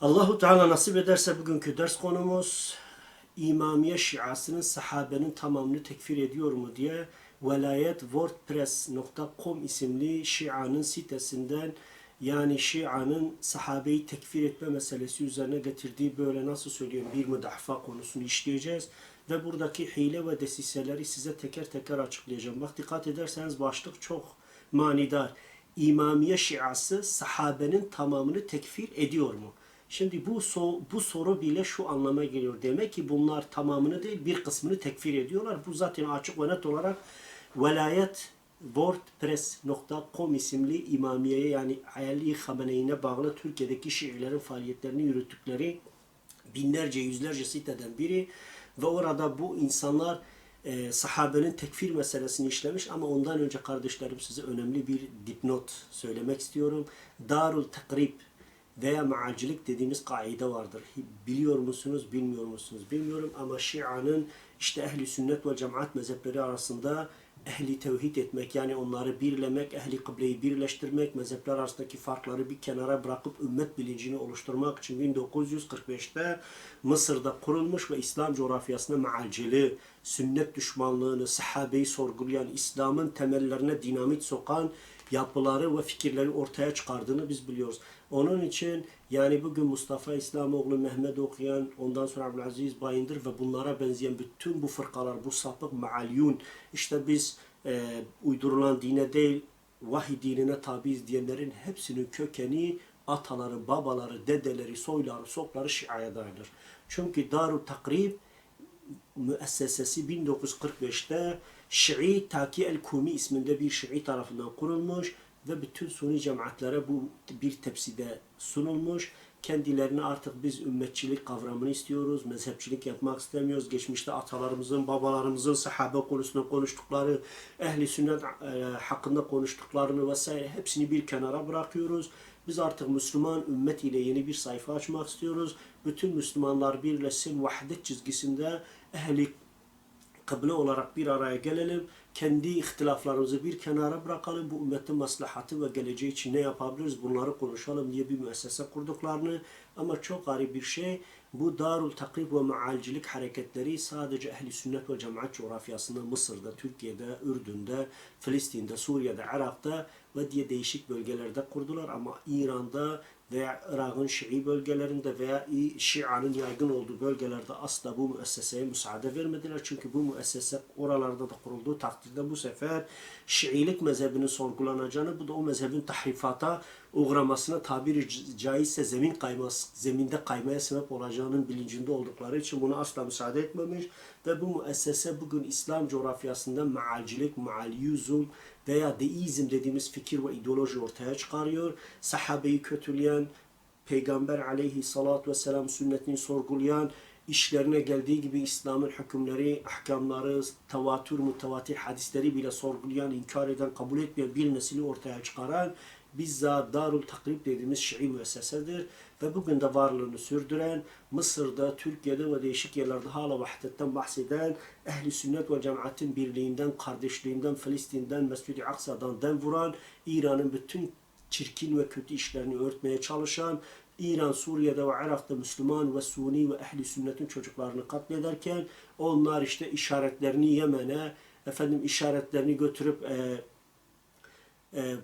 Allahu Teala nasip ederse bugünkü ders konumuz İmamiye Şiasının sahabenin tamamını tekfir ediyor mu diye velayet.wordpress.com isimli Şia'nın sitesinden yani Şia'nın sahabeyi tekfir etme meselesi üzerine getirdiği böyle nasıl söyleyeyim bir müdafaa konusunu işleyeceğiz. Ve buradaki hile ve desiseleri size teker teker açıklayacağım. Bak dikkat ederseniz başlık çok manidar. İmamiye Şiası sahabenin tamamını tekfir ediyor mu? Şimdi bu so bu soru bile şu anlama geliyor. Demek ki bunlar tamamını değil bir kısmını tekfir ediyorlar. Bu zaten açık ve net olarak velayet wordpress.com isimli imamiyeye yani Ali Hamene'ine bağlı Türkiye'deki Şiilerin faaliyetlerini yürüttükleri binlerce yüzlerce siteden biri ve orada bu insanlar e, sahabenin tekfir meselesini işlemiş ama ondan önce kardeşlerim size önemli bir dipnot söylemek istiyorum. Darul Takrib veya maalcilik dediğimiz kaide vardır. Biliyor musunuz, bilmiyor musunuz bilmiyorum ama Şia'nın işte ehli sünnet ve cemaat mezhepleri arasında ehli tevhid etmek yani onları birlemek, ehli kıbleyi birleştirmek, mezhepler arasındaki farkları bir kenara bırakıp ümmet bilincini oluşturmak için 1945'te Mısır'da kurulmuş ve İslam coğrafyasına maalciliği, sünnet düşmanlığını, sahabeyi sorgulayan, İslam'ın temellerine dinamit sokan yapıları ve fikirleri ortaya çıkardığını biz biliyoruz. Onun için yani bugün Mustafa İslamoğlu, Mehmet okuyan, ondan sonra Abdülaziz Bayındır ve bunlara benzeyen bütün bu fırkalar, bu sapık maalyun, işte biz e, uydurulan dine değil, vahiy dinine tabiiz diyenlerin hepsinin kökeni ataları, babaları, dedeleri, soyları, sopları Şia'ya dayanır. Çünkü Darut Takrib müessesesi 1945'te Şii Taki el-Kumi isminde bir Şii tarafından kurulmuş ve bütün Suni cemaatlere bu bir tepside sunulmuş. Kendilerine artık biz ümmetçilik kavramını istiyoruz, mezhepçilik yapmak istemiyoruz. Geçmişte atalarımızın, babalarımızın sahabe konusunda konuştukları, ehli sünnet e, hakkında konuştuklarını vesaire hepsini bir kenara bırakıyoruz. Biz artık Müslüman ümmet ile yeni bir sayfa açmak istiyoruz. Bütün Müslümanlar birleşsin, vahdet çizgisinde ehli kıble olarak bir araya gelelim. Kendi ihtilaflarımızı bir kenara bırakalım. Bu ümmetin maslahatı ve geleceği için ne yapabiliriz bunları konuşalım diye bir müessese kurduklarını ama çok garip bir şey bu Darul Takrib ve Maalcilik hareketleri sadece ehli sünnet ve cemaat coğrafyasında Mısır'da, Türkiye'de, Ürdün'de, Filistin'de, Suriye'de, Irak'ta ve diye değişik bölgelerde kurdular ama İran'da veya Irak'ın Şii bölgelerinde veya Şia'nın yaygın olduğu bölgelerde asla bu müesseseye müsaade vermediler. Çünkü bu müessese oralarda da kurulduğu takdirde bu sefer Şiilik mezhebinin sorgulanacağını, bu da o mezhebin tahrifata uğramasına tabiri caizse zemin kayması, zeminde kaymaya sebep olacağının bilincinde oldukları için buna asla müsaade etmemiş ve bu müessese bugün İslam coğrafyasında maalcilik, maalyuzum veya deizm dediğimiz fikir ve ideoloji ortaya çıkarıyor. Sahabeyi kötüleyen, Peygamber aleyhissalatü vesselam sünnetini sorgulayan, işlerine geldiği gibi İslam'ın hükümleri, ahkamları, tevatür, mutavatir hadisleri bile sorgulayan, inkar eden, kabul etmeyen bir nesili ortaya çıkaran bizzat Darul Takrib dediğimiz Şii müessesedir ve bugün de varlığını sürdüren Mısır'da, Türkiye'de ve değişik yerlerde hala vahdetten bahseden ehli sünnet ve cemaatin birliğinden, kardeşliğinden, Filistin'den, Mescid-i Aksa'dan den vuran İran'ın bütün çirkin ve kötü işlerini örtmeye çalışan İran, Suriye'de ve Irak'ta Müslüman ve Suni ve ehli sünnetin çocuklarını katlederken onlar işte işaretlerini Yemen'e, efendim işaretlerini götürüp e,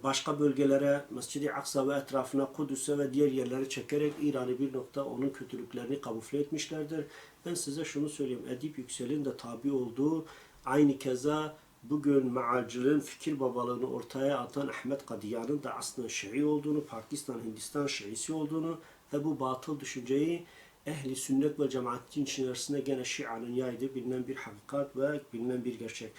başka bölgelere, Mescid-i Aksa ve etrafına, Kudüs'e ve diğer yerlere çekerek İran'ı bir nokta onun kötülüklerini kamufle etmişlerdir. Ben size şunu söyleyeyim, Edip Yüksel'in de tabi olduğu aynı keza bugün mealcılığın fikir babalığını ortaya atan Ahmet Kadiyan'ın da aslında Şii olduğunu, Pakistan, Hindistan Şiisi olduğunu ve bu batıl düşünceyi ehli sünnet ve cemaatin içerisinde gene Şia'nın yaydığı bilinen bir hakikat ve bilinen bir gerçek.